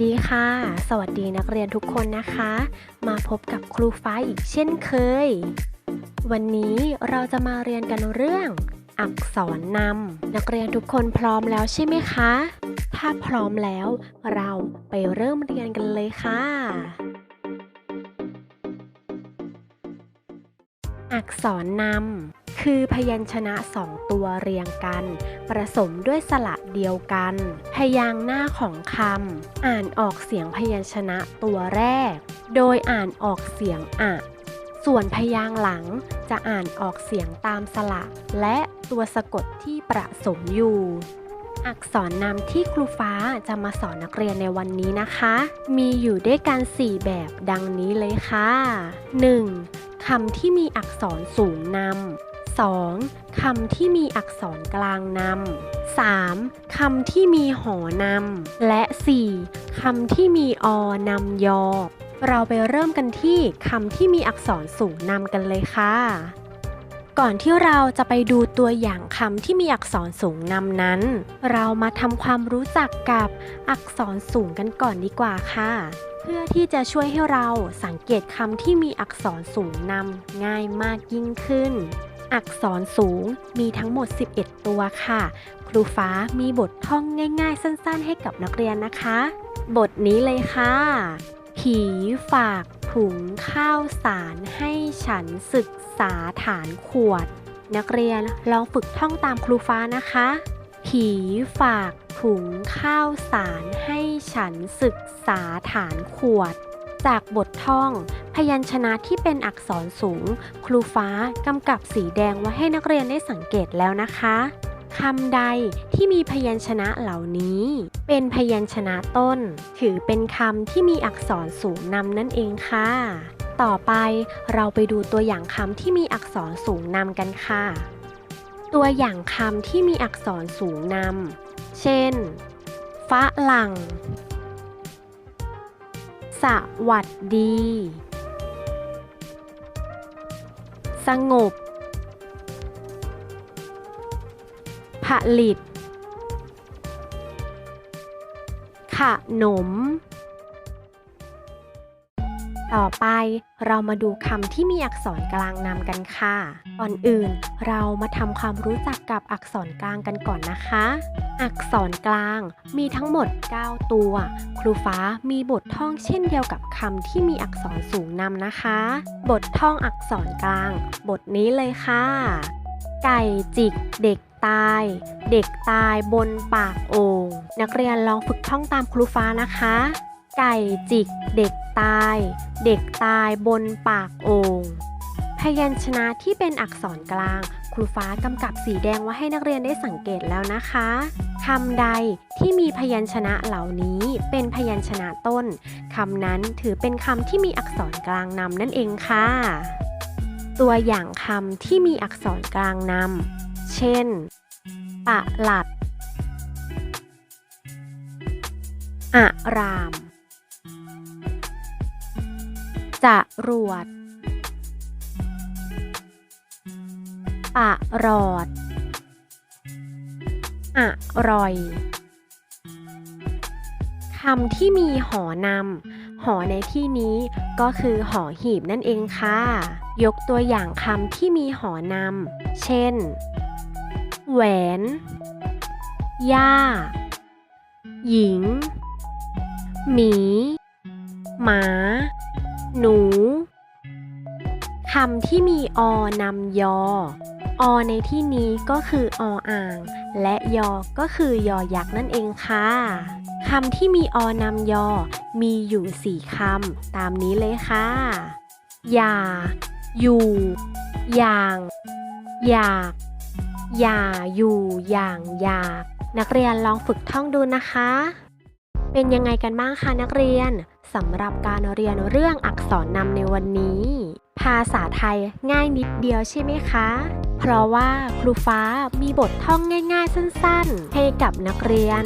สวัสดีค่ะ สวัสดีนักเรียนทุกคนนะคะ มาพบกับครูฟ้าอีกเช่นเคย วันนี้เราจะมาเรียนกันเรื่อง อักษรนำนักเรียนทุกคนพร้อมแล้วใช่ไหมคะ ถ้าพร้อมแล้วเราไปเริ่มเรียนกันเลยค่ะ อักษรนำ คือพยัญชนะสองตัวเรียงกันผสมด้วยสระเดียวกัน พยางค์หน้าของคำอ่านออกเสียงพยัญชนะตัวแรก โดยอ่านออกเสียงอะส่วนพยางค์หลังจะอ่านออกเสียงตามสระและตัวสะกดที่ประสมอยู่ อักษรนำที่ครูฟ้าจะมาสอนนักเรียนในวันนี้นะคะ มีอยู่ด้วยกัน 4 แบบดังนี้เลยค่ะ 1. คำที่มีอักษรสูงนำ 2. คำที่มีอักษรกลางนำ 3. คำที่มีหอนำ และ 4. คำที่มีอนำยอ เราไปเริ่มกันที่คำที่มีอักษรสูงนำกันเลยค่ะ ก่อนที่เราจะไปดูตัวอย่างคำที่มีอักษรสูงนำนั้น เรามาทำความรู้จักกับอักษรสูงกันก่อนดีกว่าค่ะเพื่อที่จะช่วยให้เราสังเกตคำที่มีอักษรสูงนำง่ายมากยิ่งขึ้น อักษรสูงมีทั้งหมด 11 ตัวค่ะ ครูฟ้ามีบทท่องง่าย ๆ สั้น ๆ ให้กับนักเรียนนะคะ บทนี้เลยค่ะ ผีฝากถุงข้าวสารให้ฉันศึกษาฐานขวด นักเรียนลองฝึกท่องตามครูฟ้านะคะ ผีฝากถุงข้าวสารให้ฉันศึกษาฐานขวด จากบทท่อง พยัญชนะที่เป็นอักษรสูง ครูฟ้ากำกับสีแดงไว้ให้นักเรียนได้สังเกตแล้วนะคะคำใดที่มีพยัญชนะเหล่านี้ เป็นพยัญชนะต้น ถือเป็นคำที่มีอักษรสูงนำนั่นเองค่ะ ต่อไปเราไปดูตัวอย่างคำที่มีอักษรสูงนำกันค่ะ ตัวอย่างคำที่มีอักษรสูงนำเช่นฝรั่งสวัสดี สงบ ผลิต ขนม ต่อไปเรามาดูคำที่มีอักษรกลางนำกันค่ะ ก่อนอื่นเรามาทำความรู้จักกับอักษรกลางกันก่อนนะคะ อักษรกลางมีทั้งหมด 9 ตัว ครูฟ้ามีบทท่องเช่นเดียวกับคำที่มีอักษรสูงนำนะคะ บทท่องอักษรกลาง บทนี้เลยค่ะ ไก่จิกเด็กตาย เด็กตายบนปากโอ่งนักเรียนลองฝึกท่องตามครูฟ้านะคะ ไก่จิกเด็กตาย เด็กตายบนปากโอ่งพยัญชนะที่เป็นอักษรกลาง ครูฟ้ากำกับสีแดงไว้ให้นักเรียนได้สังเกตแล้วนะคะคำใดที่มีพยัญชนะเหล่านี้เป็นพยัญชนะต้นคำนั้นถือเป็นคำที่มีอักษรกลางนำนั่นเองค่ะ ตัวอย่างคำที่มีอักษรกลางนำเช่น ปะหลัดอาราม จรวด ปะรอด อร่อย คำที่มีหอนำหอในที่นี้ก็คือหอหีบนั่นเองค่ะ ยกตัวอย่างคำที่มีหอนำเช่น แหวน ย่า หญิง หมี หมา หนูคำที่มีอนำยอ อในที่นี้ก็คือออ่าง และยอก็คือยอยักษ์นั่นเองค่ะคำที่มีอนำยอ มีอยู่สี่คำตามนี้เลยค่ะ อย่า อยู่ อย่าง อยาก อย่า อยู่ อย่าง อยาก นักเรียนลองฝึกท่องดูนะคะ เป็นยังไงกันบ้างคะนักเรียน สำหรับการเรียนเรื่องอักษรนำในวันนี้ ภาษาไทยง่ายนิดเดียวใช่ไหมคะ เพราะว่าครูฟ้ามีบทท่องง่ายๆสั้นๆ ให้กับนักเรียน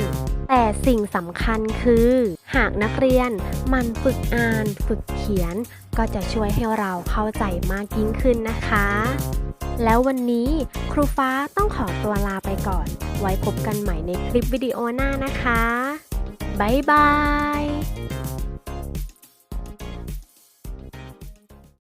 แต่สิ่งสำคัญคือ หากนักเรียนมันฝึกอ่านฝึกเขียน ก็จะช่วยให้เราเข้าใจมากยิ่งขึ้นนะคะ แล้ววันนี้ครูฟ้าต้องขอตัวลาไปก่อน ไว้พบกันใหม่ในคลิปวิดีโอหน้านะคะบ๊ายบาย